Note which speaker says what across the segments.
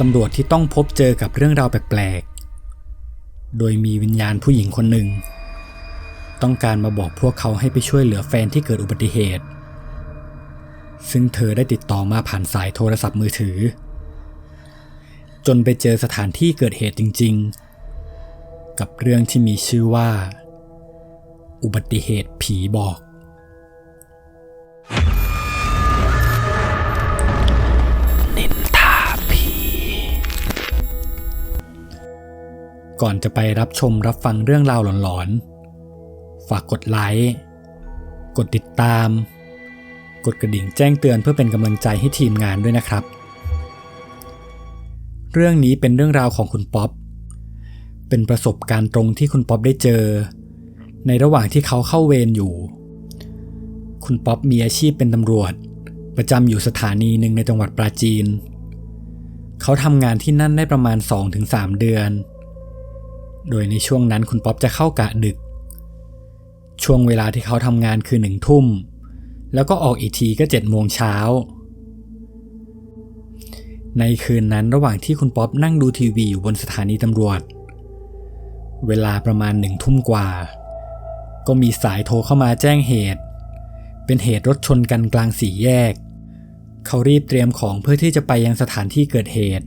Speaker 1: ตำรวจที่ต้องพบเจอกับเรื่องราวแปลกๆ โดยมีวิญญาณผู้หญิงคนหนึ่ง ต้องการมาบอกพวกเขาให้ไปช่วยเหลือแฟนที่เกิดอุบัติเหตุ ซึ่งเธอได้ติดต่อมาผ่านสายโทรศัพท์มือถือ จนไปเจอสถานที่เกิดเหตุจริง ๆ กับเรื่องที่มีชื่อว่า อุบัติเหตุผีบอก ก่อนจะไปรับชมรับฟังเรื่องราวหลอนๆ ฝากกดไลค์ กดติดตาม กดกระดิ่งแจ้งเตือนเพื่อเป็นกำลังใจให้ทีมงานด้วยนะครับ เรื่องนี้เป็นเรื่องราวของคุณป๊อป เป็นประสบการณ์ตรงที่คุณป๊อปได้เจอ ในระหว่างที่เขาเข้าเวรอยู่ คุณป๊อปมีอาชีพเป็นตำรวจ ประจำอยู่สถานีหนึ่งในจังหวัดปราจีน เขาทำงานที่นั่นได้ประมาณ 2-3 เดือน โดยในช่วงนั้นคุณป๊อปจะเข้ากะดึก ช่วงเวลาที่เขาทำงานคือหนึ่งทุ่ม แล้วก็ออกอีกทีก็เจ็ดโมงเช้า ในคืนนั้นระหว่างที่คุณป๊อปนั่งดูทีวีอยู่บนสถานีตำรวจ เวลาประมาณหนึ่งทุ่มกว่า ก็มีสายโทรเข้ามาแจ้งเหตุ เป็นเหตุรถชนกันกลางสี่แยก เขารีบเตรียมของเพื่อที่จะไปยังสถานที่เกิดเหตุ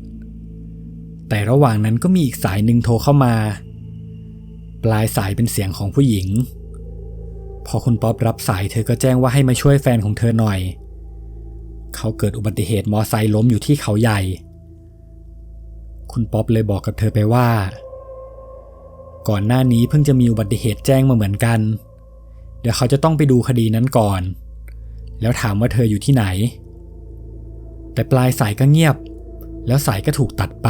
Speaker 1: แต่ระหว่างนั้นก็มีอีกสายหนึ่งโทรเข้ามา ปลายสายเป็นเสียงของผู้หญิง พอคุณป๊อปรับสายเธอก็แจ้งว่าให้มาช่วยแฟนของเธอหน่อย เขาเกิดอุบัติเหตุมอไซค์ล้มอยู่ที่เขาใหญ่ คุณป๊อปเลยบอกกับเธอไปว่า ก่อนหน้านี้เพิ่งจะมีอุบัติเหตุแจ้งมาเหมือนกัน เดี๋ยวเขาจะต้องไปดูคดีนั้นก่อน แล้วถามว่าเธออยู่ที่ไหน แต่ปลายสายก็เงียบแล้วสายก็ถูกตัดไป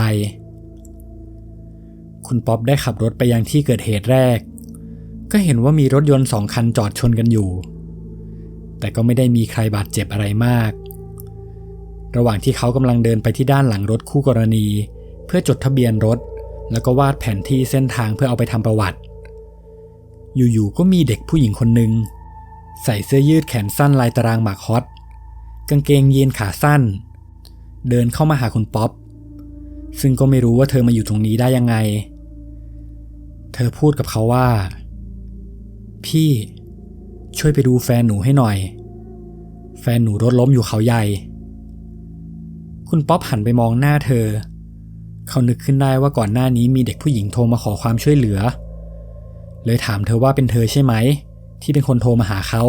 Speaker 1: คุณป๊อปได้ขับรถไปยังที่เกิดเหตุแรก ก็เห็นว่ามีรถยนต์สองคันจอดชนกันอยู่ แต่ก็ไม่ได้มีใครบาดเจ็บอะไรมาก ระหว่างที่เขากำลังเดินไปที่ด้านหลังรถคู่กรณี เพื่อจดทะเบียนรถ แล้วก็วาดแผนที่เส้นทางเพื่อเอาไปทำประวัติ อยู่ๆก็มีเด็กผู้หญิงคนหนึ่งใส่เสื้อยืดแขนสั้นลายตารางหมากฮอตกางเกงยีนขาสั้น เดินเข้ามาหาคุณป๊อป ซึ่งก็ไม่รู้ว่าเธอมาอยู่ตรงนี้ได้ยังไง เธอพูดกับเขาว่า พี่ช่วยไปดูแฟนหนูให้หน่อย แฟนหนูรถล้มอยู่เขาใหญ่ คุณป๊อปหันไปมองหน้าเธอ เขานึกขึ้นได้ว่าก่อนหน้านี้มีเด็กผู้หญิงโทรมาขอความช่วยเหลือ เลยถามเธอว่าเป็นเธอใช่ไหม ที่เป็นคนโทรมาหาเขา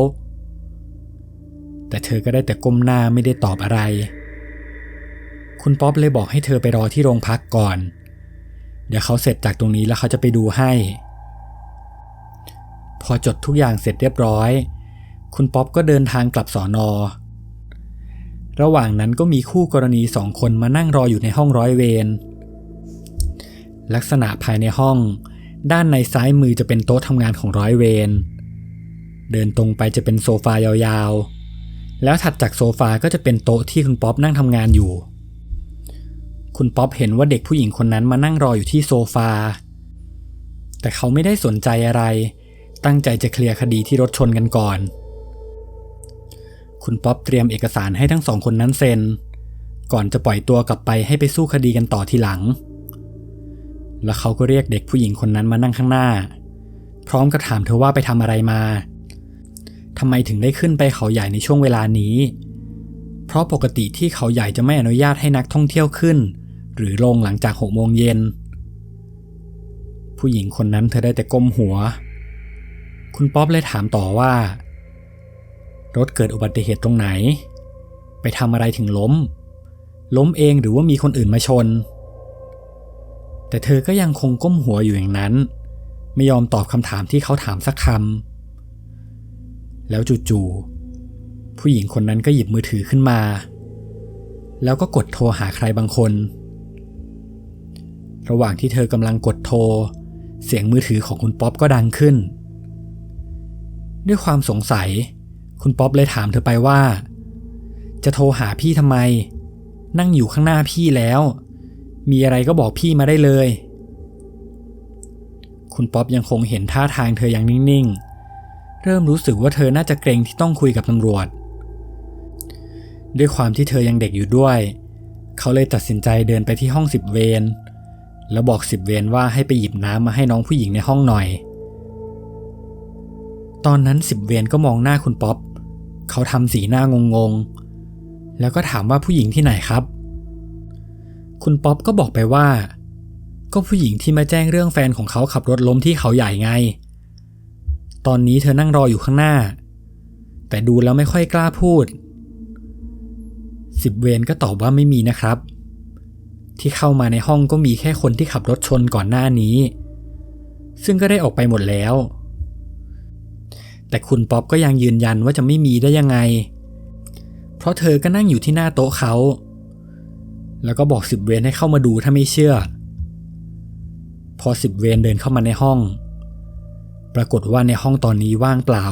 Speaker 1: แต่เธอก็ได้แต่ก้มหน้าไม่ได้ตอบอะไร คุณป๊อปเลยบอกให้เธอไปรอที่โรงพักก่อน เดี๋ยวเขาเสร็จจากตรงนี้แล้วเขาจะไปดูให้ พอจดทุกอย่างเสร็จเรียบร้อย คุณป๊อปก็เดินทางกลับสอนอ ระหว่างนั้นก็มีคู่กรณีสองคนมานั่งรออยู่ในห้องร้อยเวร ลักษณะภายในห้อง ด้านในซ้ายมือจะเป็นโต๊ะทำงานของร้อยเวร เดินตรงไปจะเป็นโซฟายาวๆ แล้วถัดจากโซฟาก็จะเป็นโต๊ะที่คุณป๊อปนั่งทำงานอยู่ คุณป๊อปเห็นว่าเด็กผู้หญิงคนนั้นมานั่งรออยู่ที่โซฟา แต่เขาไม่ได้สนใจอะไร ตั้งใจจะเคลียร์คดีที่รถชนกันก่อน คุณป๊อปเตรียมเอกสารให้ทั้งสองคนนั้นเซ็น ก่อนจะปล่อยตัวกลับไปให้ไปสู้คดีกันต่อทีหลัง แล้วเขาก็เรียกเด็กผู้หญิงคนนั้นมานั่งข้างหน้า พร้อมกับถามเธอว่าไปทำอะไรมาทำไมถึงได้ขึ้นไปเขาใหญ่ในช่วงเวลานี้ เพราะปกติที่เขาใหญ่จะไม่อนุญาตให้นักท่องเที่ยวขึ้น หรือลงหลังจากหกโมงเย็น ผู้หญิงคนนั้นเธอได้แต่ก้มหัว คุณป๊อปเลยถามต่อว่า รถเกิดอุบัติเหตุตรงไหน ไปทำอะไรถึงล้ม ล้มเองหรือว่ามีคนอื่นมาชน แต่เธอก็ยังคงก้มหัวอยู่อย่างนั้น ไม่ยอมตอบคำถามที่เขาถามสักคำแล้วจู่ๆผู้หญิงคนนั้นก็หยิบมือถือขึ้นมาแล้วก็กดโทรหาใครบางคน ระหว่างที่เธอกำลังกดโทร เสียงมือถือของคุณป๊อปก็ดังขึ้น ด้วยความสงสัย คุณป๊อปเลยถามเธอไปว่า จะโทรหาพี่ทำไม นั่งอยู่ข้างหน้าพี่แล้ว มีอะไรก็บอกพี่มาได้เลย คุณป๊อปยังคงเห็นท่าทางเธออย่างนิ่งๆ เริ่มรู้สึกว่าเธอน่าจะเกรงที่ต้องคุยกับตำรวจ ด้วยความที่เธอยังเด็กอยู่ด้วย เขาเลยตัดสินใจเดินไปที่ห้องสิบเวร แล้วบอกสิบเวรว่าให้ไปหยิบน้ำมาให้น้องผู้หญิงในห้องหน่อย ตอนนั้นสิบเวรก็มองหน้าคุณป๊อป เขาทำสีหน้างงๆ แล้วก็ถามว่าผู้หญิงที่ไหนครับ คุณป๊อปก็บอกไปว่า ก็ผู้หญิงที่มาแจ้งเรื่องแฟนของเขาขับรถล้มที่เขาใหญ่ไง ตอนนี้เธอนั่งรออยู่ข้างหน้า แต่ดูแล้วไม่ค่อยกล้าพูด สิบเวรก็ตอบว่าไม่มีนะครับ ที่เข้ามาในห้องก็มีแค่คนที่ขับรถชนก่อนหน้านี้ ซึ่งก็ได้ออกไปหมดแล้ว แต่คุณป๊อปก็ยังยืนยันว่าจะไม่มีได้ยังไง เพราะเธอก็นั่งอยู่ที่หน้าโต๊ะเขา แล้วก็บอกสิบเวรให้เข้ามาดูถ้าไม่เชื่อ พอสิบเวรเดินเข้ามาในห้อง ปรากฏว่าในห้องตอนนี้ว่างเปล่า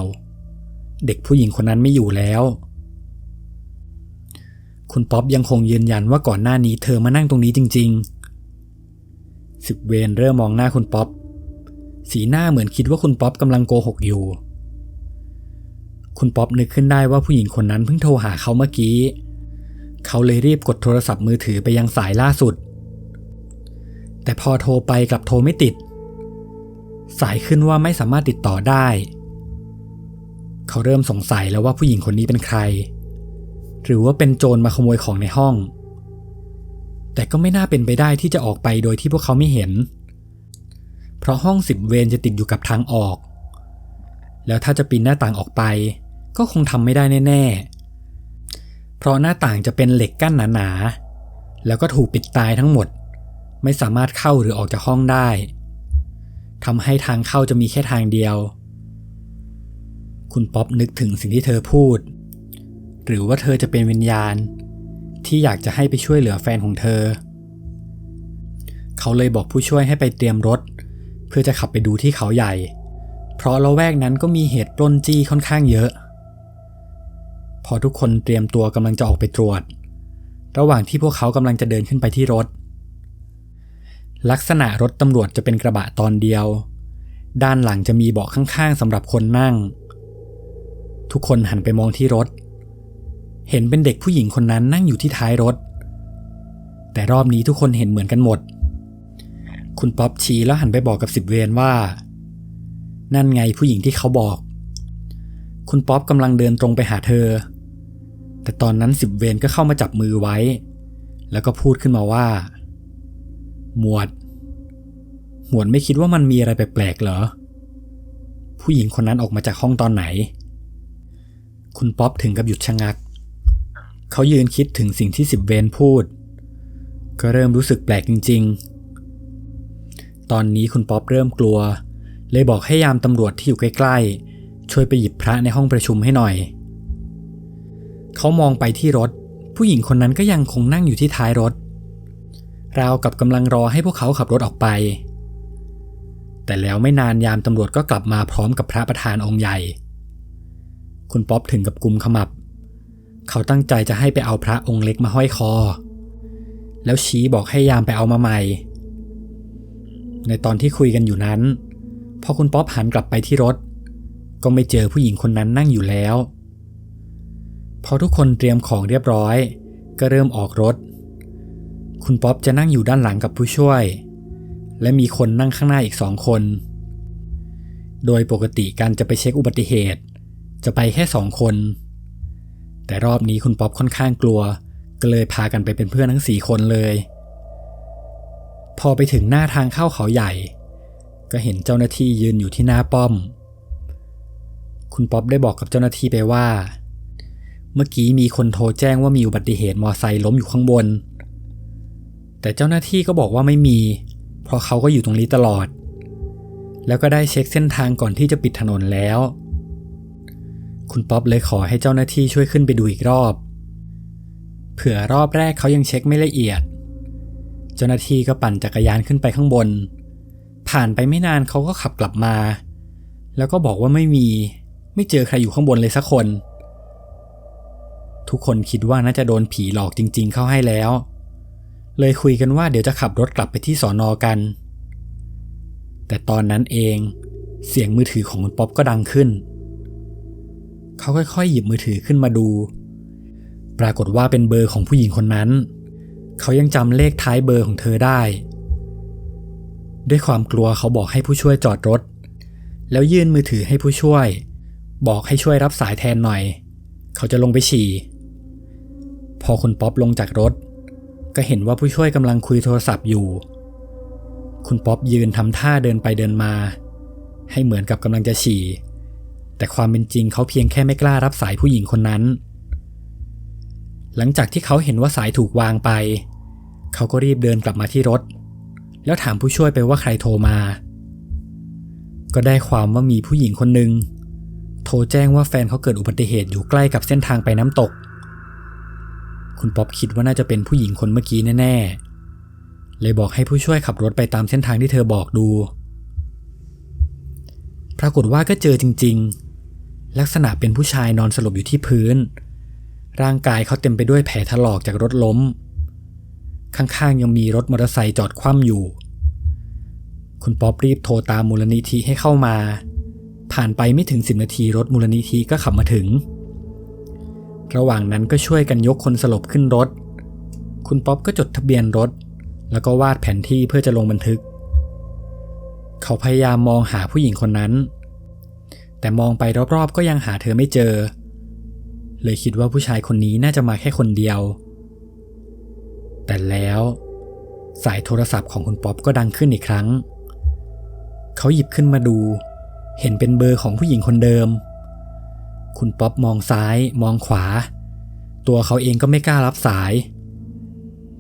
Speaker 1: เด็กผู้หญิงคนนั้นไม่อยู่แล้ว คุณป๊อปยังคงยืนยันว่าก่อนหน้านี้เธอมานั่งตรงนี้จริง ๆ สิบเวรเริ่มมองหน้าคุณป๊อป สีหน้าเหมือนคิดว่าคุณป๊อปกำลังโกหกอยู่ คุณป๊อปนึกขึ้นได้ว่าผู้หญิงคนนั้นเพิ่งโทรหาเขาเมื่อกี้ เขาเลยรีบกดโทรศัพท์มือถือไปยังสายล่าสุด แต่พอโทรไปกลับโทรไม่ติด สายขึ้นว่าไม่สามารถติดต่อได้ เขาเริ่มสงสัยแล้วว่าผู้หญิงคนนี้เป็นใคร หรือว่าเป็นโจรมาขโมยของในห้อง แต่ก็ไม่น่าเป็นไปได้ที่จะออกไปโดยที่พวกเขาไม่เห็น เพราะห้องสิบเวรจะติดอยู่กับทางออก แล้วถ้าจะปีนหน้าต่างออกไป ก็คงทำไม่ได้แน่ ๆ เพราะหน้าต่างจะเป็นเหล็กกั้นหนาๆ แล้วก็ถูกปิดตายทั้งหมด ไม่สามารถเข้าหรือออกจากห้องได้ทำให้ทางเข้าจะมีแค่ทางเดียว คุณป๊อปนึกถึงสิ่งที่เธอพูด หรือว่าเธอจะเป็นวิญญาณ ที่อยากจะให้ไปช่วยเหลือแฟนของเธอ เขาเลยบอกผู้ช่วยให้ไปเตรียมรถ เพื่อจะขับไปดูที่เขาใหญ่ เพราะละแวกนั้นก็มีเหตุปล้นจี้ค่อนข้างเยอะ พอทุกคนเตรียมตัวกำลังจะออกไปตรวจ ระหว่างที่พวกเขากำลังจะเดินขึ้นไปที่รถ ลักษณะรถตำรวจจะเป็นกระบะตอนเดียว ด้านหลังจะมีเบาะข้างๆสำหรับคนนั่ง ทุกคนหันไปมองที่รถ เห็นเป็นเด็กผู้หญิงคนนั้นนั่งอยู่ที่ท้ายรถ แต่รอบนี้ทุกคนเห็นเหมือนกันหมด คุณป๊อปชี้แล้วหันไปบอกกับสิบเวรว่า นั่นไงผู้หญิงที่เขาบอก คุณป๊อปกำลังเดินตรงไปหาเธอ แต่ตอนนั้นสิบเวรก็เข้ามาจับมือไว้ แล้วก็พูดขึ้นมาว่า หมวด หมวดไม่คิดว่ามันมีอะไรแปลกๆเหรอ ผู้หญิงคนนั้นออกมาจากห้องตอนไหน คุณป๊อปถึงกับหยุดชะงัก เขายืนคิดถึงสิ่งที่สิบเวนพูด ก็เริ่มรู้สึกแปลกจริง ๆ ตอนนี้คุณป๊อปเริ่มกลัว เลยบอกให้ยามตำรวจที่อยู่ใกล้ๆ ช่วยไปหยิบพระในห้องประชุมให้หน่อย เขามองไปที่รถ ผู้หญิงคนนั้นก็ยังคงนั่งอยู่ที่ท้ายรถ ราวกับกำลังรอให้พวกเขาขับรถออกไป แต่แล้วไม่นานยามตำรวจก็กลับมาพร้อมกับพระประธานองค์ใหญ่ คุณป๊อปถึงกับกุมขมับ เขาตั้งใจจะให้ไปเอาพระองค์เล็กมาห้อยคอ แล้วชี้บอกให้ยามไปเอามาใหม่ ในตอนที่คุยกันอยู่นั้น พอคุณป๊อปหันกลับไปที่รถ ก็ไม่เจอผู้หญิงคนนั้นนั่งอยู่แล้ว พอทุกคนเตรียมของเรียบร้อย ก็เริ่มออกรถ คุณป๊อปจะนั่งอยู่ด้านหลังกับผู้ช่วย และมีคนนั่งข้างหน้าอีกสองคน โดยปกติการจะไปเช็คอุบัติเหตุ จะไปแค่สองคน แต่รอบนี้คุณป๊อปค่อนข้างกลัว ก็เลยพากันไปเป็นเพื่อนทั้งสี่คนเลย พอไปถึงหน้าทางเข้าเขาใหญ่ ก็เห็นเจ้าหน้าที่ยืนอยู่ที่หน้าป้อม คุณป๊อปได้บอกกับเจ้าหน้าที่ไปว่า เมื่อกี้มีคนโทรแจ้งว่ามีอุบัติเหตุมอไซค์ล้มอยู่ข้างบน แต่เจ้าหน้าที่ก็บอกว่าไม่มี เพราะเขาก็อยู่ตรงนี้ตลอด แล้วก็ได้เช็คเส้นทางก่อนที่จะปิดถนนแล้ว คุณป๊อปเลยขอให้เจ้าหน้าที่ช่วยขึ้นไปดูอีกรอบ เผื่อรอบแรกเขายังเช็คไม่ละเอียด เจ้าหน้าที่ก็ปั่นจักรยานขึ้นไปข้างบน ผ่านไปไม่นานเขาก็ขับกลับมา แล้วก็บอกว่าไม่มี ไม่เจอใครอยู่ข้างบนเลยสักคน ทุกคนคิดว่าน่าจะโดนผีหลอกจริง ๆ เข้าให้แล้ว เลยคุยกันว่าเดี๋ยวจะขับรถกลับไปที่สอนอกัน แต่ตอนนั้นเอง เสียงมือถือของคุณป๊อปก็ดังขึ้น เขาค่อยๆ หยิบมือถือขึ้นมาดู ปรากฏว่าเป็นเบอร์ของผู้หญิงคนนั้น เขายังจำเลขท้ายเบอร์ของเธอได้ ด้วยความกลัวเขาบอกให้ผู้ช่วยจอดรถ แล้วยื่นมือถือให้ผู้ช่วย บอกให้ช่วยรับสายแทนหน่อย เขาจะลงไปฉี่ พอคุณป๊อปลงจากรถ ก็เห็นว่าผู้ช่วยกำลังคุยโทรศัพท์อยู่ คุณป๊อปยืนทำท่าเดินไปเดินมา ให้เหมือนกับกำลังจะฉี่ แต่ความเป็นจริงเขาเพียงแค่ไม่กล้ารับสายผู้หญิงคนนั้น หลังจากที่เขาเห็นว่าสายถูกวางไป เขาก็รีบเดินกลับมาที่รถ แล้วถามผู้ช่วยไปว่าใครโทรมา ก็ได้ความว่ามีผู้หญิงคนหนึ่งโทรแจ้งว่าแฟนเขาเกิดอุบัติเหตุอยู่ใกล้กับเส้นทางไปน้ำตก คุณป๊อปคิดว่าน่าจะเป็นผู้หญิงคนเมื่อกี้แน่ๆ เลยบอกให้ผู้ช่วยขับรถไปตามเส้นทางที่เธอบอกดู ปรากฏว่าก็เจอจริงๆ ลักษณะเป็นผู้ชายนอนสลบอยู่ที่พื้น ร่างกายเขาเต็มไปด้วยแผลถลอกจากรถล้ม ข้างๆยังมีรถมอเตอร์ไซค์จอดคว่ำอยู่ คุณป๊อปรีบโทรตามมูลนิธิให้เข้ามา ผ่านไปไม่ถึงสิบนาทีรถมูลนิธิก็ขับมาถึง ระหว่างนั้นก็ช่วยกันยกคนสลบขึ้นรถ คุณป๊อปก็จดทะเบียนรถ แล้วก็วาดแผนที่เพื่อจะลงบันทึก เขาพยายามมองหาผู้หญิงคนนั้น แต่มองไปรอบๆก็ยังหาเธอไม่เจอ เลยคิดว่าผู้ชายคนนี้น่าจะมาแค่คนเดียว แต่แล้วสายโทรศัพท์ของคุณป๊อปก็ดังขึ้นอีกครั้ง เขาหยิบขึ้นมาดู เห็นเป็นเบอร์ของผู้หญิงคนเดิม คุณป๊อปมองซ้าย มองขวา ตัวเขาเองก็ไม่กล้ารับสาย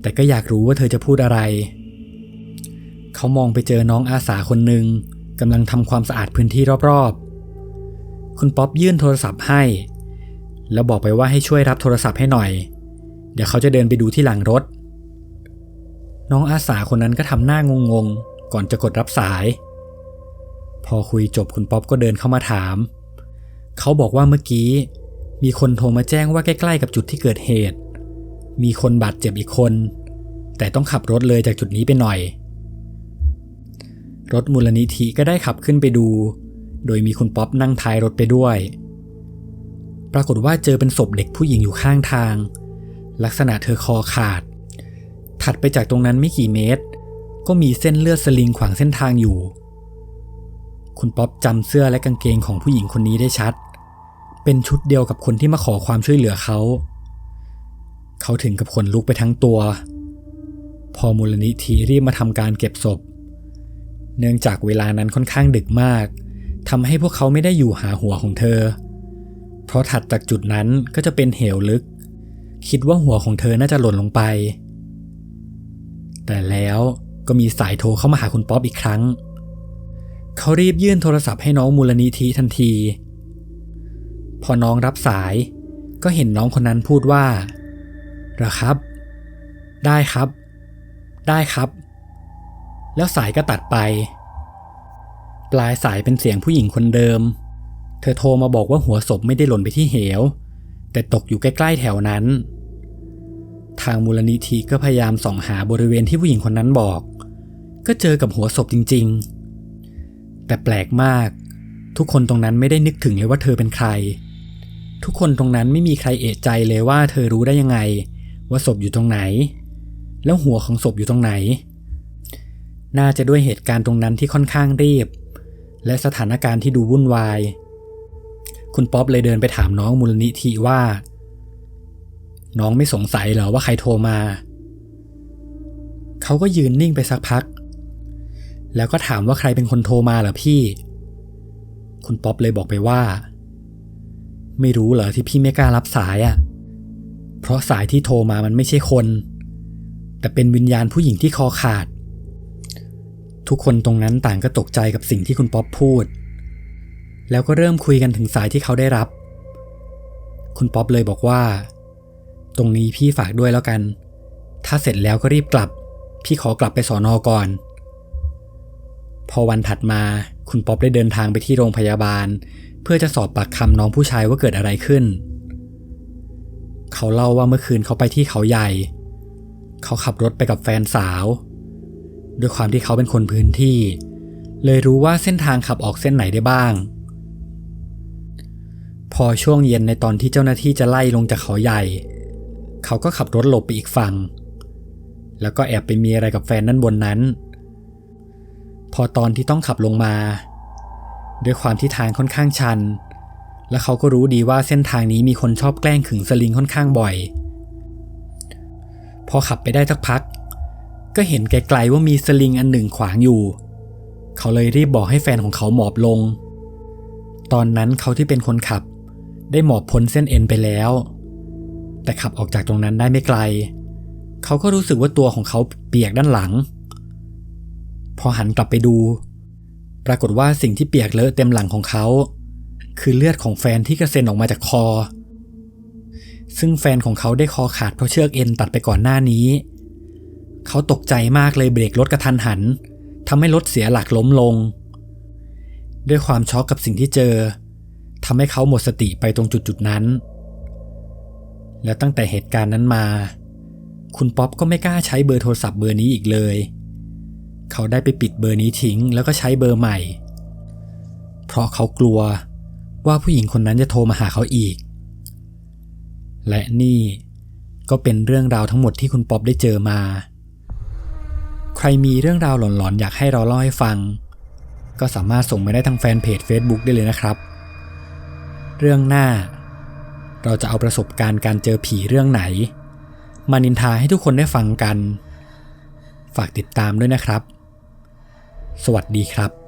Speaker 1: แต่ก็อยากรู้ว่าเธอจะพูดอะไร เขามองไปเจอน้องอาสาคนหนึ่งกำลังทำความสะอาดพื้นที่รอบๆ คุณป๊อปยื่นโทรศัพท์ให้ แล้วบอกไปว่าให้ช่วยรับโทรศัพท์ให้หน่อย เดี๋ยวเขาจะเดินไปดูที่หลังรถ น้องอาสาคนนั้นก็ทำหน้างงๆก่อนจะกดรับสาย พอคุยจบคุณป๊อปก็เดินเข้ามาถาม เขาบอกว่าเมื่อกี้ มีคนโทรมาแจ้งว่าใกล้ๆกับจุดที่เกิดเหตุ มีคนบาดเจ็บอีกคน แต่ต้องขับรถเลยจากจุดนี้ไปหน่อย รถมูลนิธิก็ได้ขับขึ้นไปดู โดยมีคุณป๊อปนั่งท้ายรถไปด้วย ปรากฏว่าเจอเป็นศพเด็กผู้หญิงอยู่ข้างทาง ลักษณะเธอคอขาด ถัดไปจากตรงนั้นไม่กี่เมตร ก็มีเส้นเลือดสลิงขวางเส้นทางอยู่ คุณป๊อปจำเสื้อและกางเกงของผู้หญิงคนนี้ได้ชัด เป็นชุดเดียวกับคนที่มาขอความช่วยเหลือเขา เขาถึงกับขนลุกไปทั้งตัว พอมูลนิธิรีบมาทำการเก็บศพเนื่องจากเวลานั้นค่อนข้างดึกมาก ทำให้พวกเขาไม่ได้อยู่หาหัวของเธอ เพราะถัดจากจุดนั้นก็จะเป็นเหวลึก คิดว่าหัวของเธอน่าจะหล่นลงไป แต่แล้วก็มีสายโทรเข้ามาหาคุณป๊อปอีกครั้ง เขารีบยื่นโทรศัพท์ให้น้องมูลนิธิทันที พอน้องรับสายก็เห็นน้องคนนั้นพูดว่าเหรอครับ ได้ครับ ได้ครับ แล้วสายก็ตัดไป ปลายสายเป็นเสียงผู้หญิงคนเดิม เธอโทรมาบอกว่าหัวศพไม่ได้หล่นไปที่เหว แต่ตกอยู่ใกล้ๆแถวนั้น ทางมูลนิธิก็พยายามส่องหาบริเวณที่ผู้หญิงคนนั้นบอก ก็เจอกับหัวศพจริง ๆ แต่แปลกมาก ทุกคนตรงนั้นไม่ได้นึกถึงเลยว่าเธอเป็นใคร ทุกคนตรงนั้นไม่มีใครเอะใจเลยว่าเธอรู้ได้ยังไง ว่าศพอยู่ตรงไหน แล้วหัวของศพอยู่ตรงไหน น่าจะด้วยเหตุการณ์ตรงนั้นที่ค่อนข้างรีบ และสถานการณ์ที่ดูวุ่นวาย คุณป๊อปเลยเดินไปถามน้องมูลนิธิว่า น้องไม่สงสัยเหรอว่าใครโทรมา เขาก็ยืนนิ่งไปสักพัก แล้วก็ถามว่าใครเป็นคนโทรมาเหรอพี่ คุณป๊อปเลยบอกไปว่า ไม่รู้เหรอที่พี่ไม่กล้ารับสายอะ่ะ เพราะสายที่โทรมามันไม่ใช่คน แต่เป็นวิญญาณผู้หญิงที่คอขาด ทุกคนตรงนั้นต่างก็ตกใจกับสิ่งที่คุณป๊อปพูด แล้วก็เริ่มคุยกันถึงสายที่เขาได้รับ คุณป๊อปเลยบอกว่า ตรงนี้พี่ฝากด้วยแล้วกัน ถ้าเสร็จแล้วก็รีบกลับ พี่ขอกลับไปสอนอก่อน พอวันถัดมาคุณป๊อปได้เดินทางไปที่โรงพยาบาล เพื่อจะสอบปากคำน้องผู้ชายว่าเกิดอะไรขึ้น เขาเล่าว่าเมื่อคืนเขาไปที่เขาใหญ่ เขาขับรถไปกับแฟนสาว ด้วยความที่เขาเป็นคนพื้นที่ เลยรู้ว่าเส้นทางขับออกเส้นไหนได้บ้าง พอช่วงเย็นในตอนที่เจ้าหน้าที่จะไล่ลงจากเขาใหญ่ เขาก็ขับรถหลบไปอีกฝั่ง แล้วก็แอบไปมีอะไรกับแฟนนั่นบนนั้น พอตอนที่ต้องขับลงมา ด้วยความที่ทางค่อนข้างชัน และเขาก็รู้ดีว่าเส้นทางนี้มีคนชอบแกล้งขึงสลิงค่อนข้างบ่อย พอขับไปได้สักพัก ก็เห็นไกลๆว่ามีสลิงอันหนึ่งขวางอยู่ เขาเลยรีบบอกให้แฟนของเขาหมอบลง ตอนนั้นเขาที่เป็นคนขับ ได้หมอบพ้นเส้นเอ็นไปแล้ว แต่ขับออกจากตรงนั้นได้ไม่ไกล เขาก็รู้สึกว่าตัวของเขาเปียกด้านหลัง พอหันกลับไปดู ปรากฏว่าสิ่งที่เปียกเลอะเต็มหลังของเขา คือเลือดของแฟนที่กระเซ็นออกมาจากคอ ซึ่งแฟนของเขาได้คอขาดเพราะเชือกเอ็นตัดไปก่อนหน้านี้ เขาตกใจมากเลยเบรกรถกระทันหันทำให้รถเสียหลักล้มลง ด้วยความช็อกกับสิ่งที่เจอทำให้เขาหมดสติไปตรงจุดๆนั้น แล้วตั้งแต่เหตุการณ์นั้นมา คุณป๊อปก็ไม่กล้าใช้เบอร์โทรศัพท์เบอร์นี้อีกเลย เขาได้ไปปิดเบอร์นี้ทิ้งแล้วก็ใช้เบอร์ใหม่ เพราะเขากลัวว่าผู้หญิงคนนั้นจะโทรมาหาเขาอีก และนี่ก็เป็นเรื่องราวทั้งหมดที่คุณป๊อปได้เจอมา ใครมีเรื่องราวหลอนๆ อยากให้เราเล่าให้ฟัง ก็สามารถส่งมาได้ทางแฟนเพจ Facebook ได้เลยนะครับ เรื่องหน้า เราจะเอาประสบการณ์การเจอผีเรื่องไหน มานินทาให้ทุกคนได้ฟังกัน ฝากติดตามด้วยนะครับ สวัสดีครับ